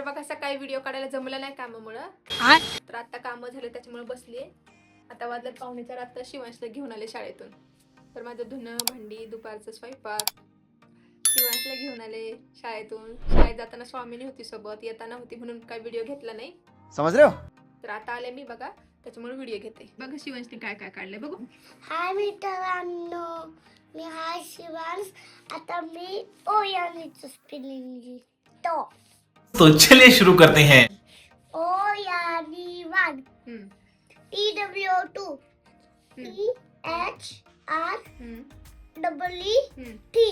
तर बघा सकाळी व्हिडिओ काढायला जमलं नाही कामामुळं. तर आता कामं झाले त्याच्यामुळे बसली आता वाजल्यात पाहुणे तर आता शिवांशला घेऊन आले शाळेतून. तर माझं धुणं भांडी दुपारचं स्वयंपाक. शिवांशला घेऊन आले शाळेतून. शाळेत जाताना स्वामीनी होती सोबत येताना होती म्हणून काय व्हिडिओ घेतला नाही. रहे हो? तर आता आले मी बघा त्याच्यामुळे व्हिडिओ घेते. बघा शिवांशने काय काय काढलंय बघू. हाय मित्रांनो मी हाय शिवांश. आता मी ओ यानीचं स्पेलिंग लिहितो. तो चलिए शुरू करते हैं। ओ यानी one T W two T H R double E T.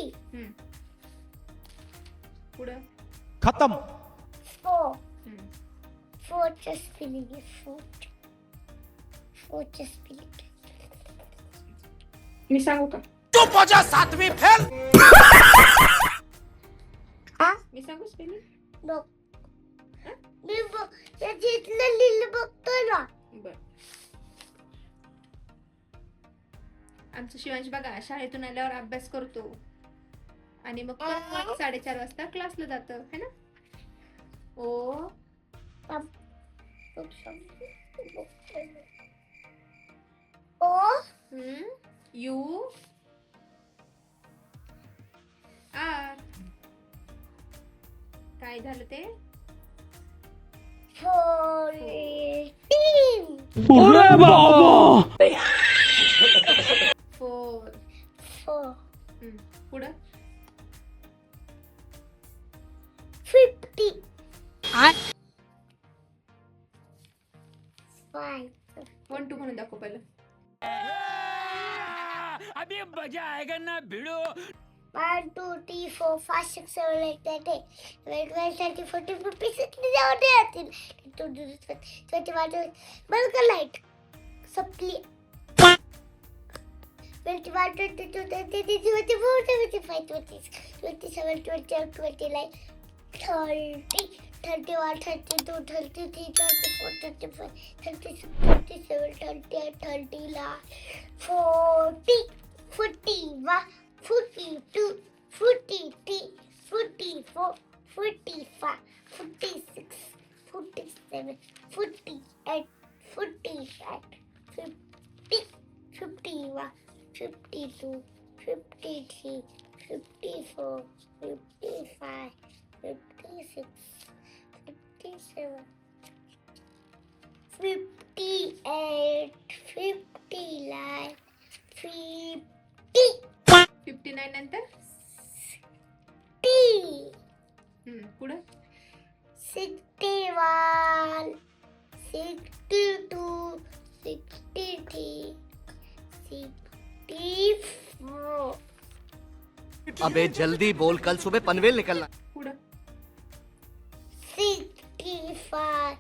खत्म। फोर. फोरचं स्पेलिंग आहे फोर फोरचं स्पेलिंग मी सांगू का। तू पहुँचा सातवीं फेल। हा मी सांगू स्पेलिंग बघ मी बघ या जिथलं लिहिलं बघतोय ना बर आमचं शिवांश बघा शाळेतून आल्यावर अभ्यास करतो आणि मग परत साडेचार वाजता क्लासला जातं है ना ओ ओ यू काय झालं ते? फोर फोर पुढं फिफ्टी फाईव्ह वन टू म्हणून दाखव पहिलं. अभी मज़ा आएगा ना भिड़ो। Three, four, five, six, seven, eight, nine, ten. Eleven, twelve, thirteen, fourteen, fifteen, sixteen, seventeen, eighteen. Two, two, three, twenty-one, twenty. बंद कर लाइट सबकी twenty-one, twenty-two, twenty-three, twenty-four, twenty-five, twenty-six, twenty-seven, twenty-eight, twenty-nine, thirty, thirty-one, thirty-two, thirty-three, thirty-four, thirty-five, thirty-six, thirty-seven, thirty-eight, thirty-nine, forty, forty-one. 42, 43, 50 at 50, 51, 52, 53, 54, 55, 56, 57, 58, 59, 50. 59 नंतर T पुढं 61 sixty two sixty three sixty four. अबे जल्दी बोल कल सुबह पनवेल निकलना। Sixty five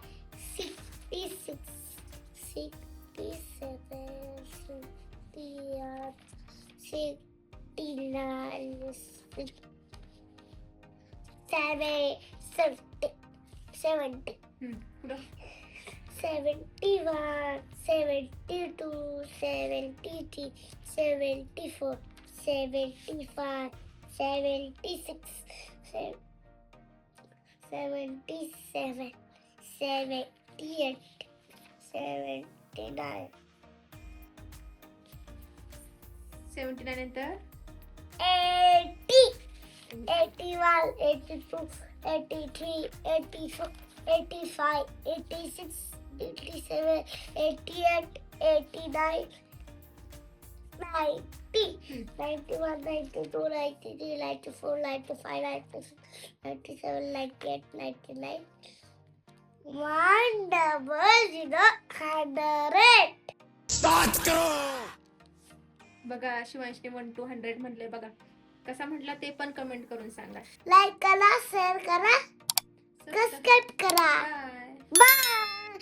sixty six sixty seven sixty eight sixty nine seven seventy. Seventy hmm, 71, 72, 73, 74, 75, 76, 77, 78, 79. 79 and third? 80, 81, 82, 83, 84, 85, 86, eighty-six, eighty-seven, eighty-eight, eighty-nine, ninety, ninety-one, ninety-two, ninety-three, ninety-four, ninety-five, ninety-six, ninety-seven, ninety-eight, ninety-nine. One double zero hundred. बघा शिवांशने one two hundred म्हटले बघा कसा म्हटला ते पण comment करून सांगा like करा शेअर करा सबस्क्राईब करा. बाय